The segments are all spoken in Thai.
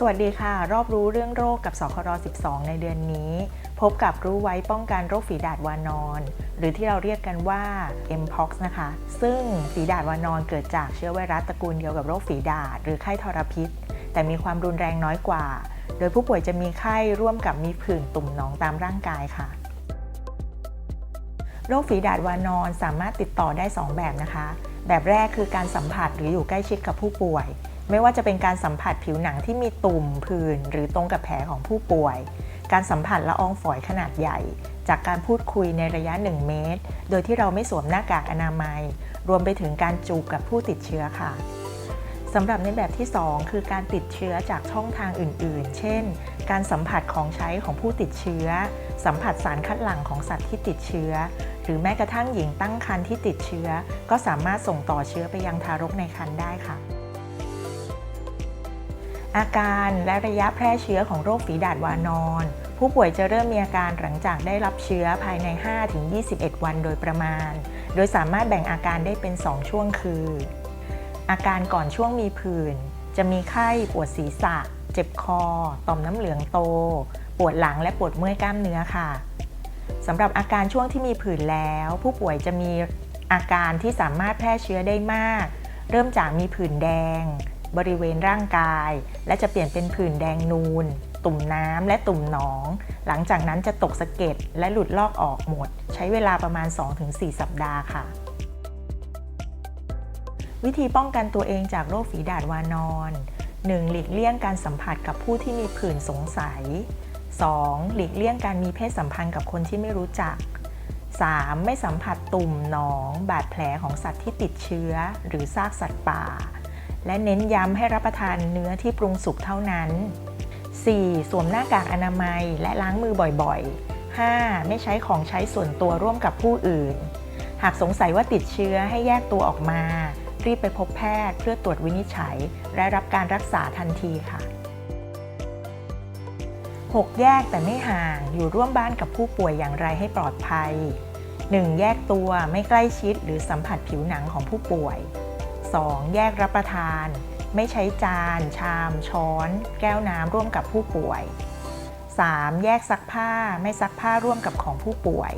สวัสดีค่ะ รอบรู้เรื่องโรคกับสคร12 ในเดือนนี้ พบกับรู้ไว้ป้องกันโรคฝีดาดวานอน หรือที่เราเรียกกันว่า mpox นะคะ ซึ่งฝีดาดวานอนเกิดจากเชื้อไวรัสตระกูลเดียวกับโรคฝีดาดหรือไข้ทรพิษ แต่มีความรุนแรงน้อยกว่า โดยผู้ป่วยจะมีไข้ร่วมกับมีผื่นตุ่มหนองตามร่างกายค่ะโรคฝีดาดวานอนสามารถติดต่อได้ 2 แบบนะคะ แบบแรกคือการสัมผัสหรืออยู่ใกล้ชิดกับผู้ป่วย ไม่ว่าจะเป็นการสัมผัสผิวหนังที่มีตุ่มผื่นหรือตรงกับแผลของผู้ป่วย การสัมผัสละอองฝอยขนาดใหญ่ จากการพูดคุยในระยะ 1 เมตร โดยที่เราไม่สวมหน้ากากอนามัย รวมไปถึงการจูบกับผู้ติดเชื้อค่ะสำหรับในแบบที่ 2 คือการติดเชื้อจากช่องทางอื่น ๆ เช่น การสัมผัสของใช้ของผู้ติดเชื้อ สัมผัสสารคัดหลั่งของสัตว์ที่ติดเชื้อ หรือแม้กระทั่งหญิงตั้งครรภ์ที่ติดเชื้อ ก็สามารถส่งต่อเชื้อไปยังทารกในครรภ์ได้ค่ะ อาการและระยะแพร่เชื้อของโรคฝีดาดวานอน ผู้ป่วยจะเริ่มมีอาการหลังจากได้รับเชื้อภายใน 5-21 วันโดยประมาณ โดยสามารถแบ่งอาการได้เป็น 2 ช่วงคือ อาการก่อนช่วงมีผื่น จะมีไข้ปวดศีรษะ เจ็บคอ ต่อมน้ำเหลืองโต ปวดหลังและปวดเมื่อยกล้ามเนื้อค่ะสำหรับอาการช่วงที่มีผื่นแล้ว ผู้ป่วยจะมีอาการที่สามารถแพร่เชื้อได้มาก เริ่มจากมีผื่นแดง บริเวณร่างกาย และจะเปลี่ยนเป็นผื่นแดงนูน ตุ่มน้ำและตุ่มหนอง หลังจากนั้นจะตกสะเก็ดและหลุดลอกออกหมด ใช้เวลาประมาณ 2-4 สัปดาห์ค่ะ วิธีป้องกันตัวเองจากโรคฝีดาดวานอน 1. หลีกเลี่ยงการสัมผัสกับผู้ที่มีผื่นสงสัย 2. หลีกเลี่ยงการมีเพศสัมพันธ์กับคนที่ไม่รู้จัก 3. ไม่สัมผัสตุ่มหนอง บาดแผลของสัตว์ที่ติดเชื้อ หรือซากสัตว์ป่า และเน้นย้ำให้รับประทานเนื้อที่ปรุงสุกเท่านั้น 4. สวมหน้ากากอนามัยและล้างมือบ่อยๆ 5. ไม่ใช้ของใช้ส่วนตัวร่วมกับผู้อื่น หากสงสัยว่าติดเชื้อให้แยกตัวออกมา รีบไปพบแพทย์เพื่อตรวจวินิจฉัย และรับการรักษาทันทีค่ะ 6. แยกแต่ไม่ห่างอยู่ร่วมบ้านกับผู้ป่วยอย่างไรให้ปลอดภัย 1. แยกตัวไม่ใกล้ชิดหรือสัมผัสผิวหนังของผู้ป่วย 2. แยกรับประทาน ไม่ใช้จาน ชาม ช้อน แก้วน้ำร่วมกับผู้ป่วย 3. แยกซักผ้าไม่ซักผ้าร่วมกับของผู้ป่วย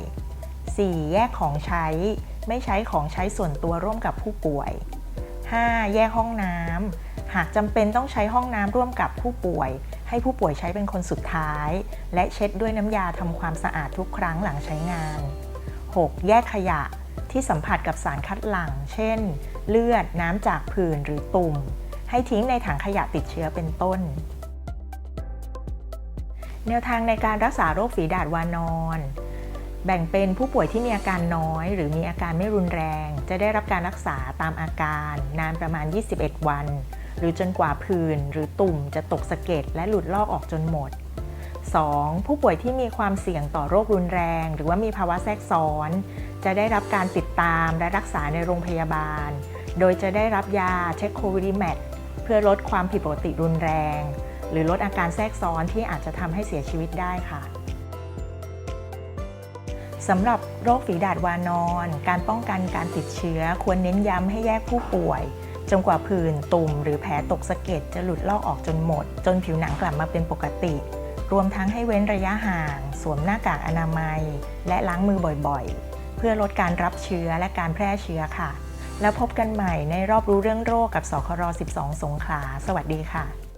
4. แยกของใช้ ไม่ใช้ของใช้ส่วนตัวร่วมกับผู้ป่วย 5. แยกห้องน้ำหากจำเป็นต้องใช้ห้องน้ำร่วมกับผู้ป่วย ให้ผู้ป่วยใช้เป็นคนสุดท้าย และเช็ดด้วยน้ำยาทำความสะอาดทุกครั้งหลังใช้งาน 6. แยกขยะ ที่สัมผัสกับสารคัดหลั่ง เช่น เลือดน้ำจากผื่นหรือตุ่ม ให้ทิ้งในถังขยะติดเชื้อเป็นต้น แนวทางในการรักษาโรคฝีดาดวานอน แบ่งเป็นผู้ป่วยที่มีอาการน้อย หรือมีอาการไม่รุนแรง จะได้รับการรักษาตามอาการนานประมาณ 21 วัน หรือจนกว่าผื่นหรือตุ่มจะตกสะเก็ดและหลุดลอกออกจนหมด 2. ผู้ป่วยที่มีความเสี่ยงต่อโรครุนแรง หรือว่ามีภาวะแทรกซ้อน จะได้รับการติดตามและรักษาในโรงพยาบาล โดยจะได้รับยาเทคโควิดแมทเพื่อลดความผิดปกติรุนแรง หรือลดอาการแทรกซ้อนที่อาจจะทำให้เสียชีวิตได้ค่ะสำหรับโรคฝีดาดวานอน การป้องกันการติดเชื้อควรเน้นย้ำให้แยกผู้ป่วยจนกว่าผื่นตุ่ม หรือแผลตกสะเก็ดจะหลุดลอกออกจนหมด จนผิวหนังกลับมาเป็นปกติ รวมทั้งให้เว้นระยะห่าง สวมหน้ากากอนามัย และล้างมือบ่อยๆ เพื่อลดการรับเชื้อและการแพร่เชื้อค่ะ แล้วพบกันใหม่ในรอบรู้เรื่องโรคกับสคร12 สงขลา สวัสดีค่ะ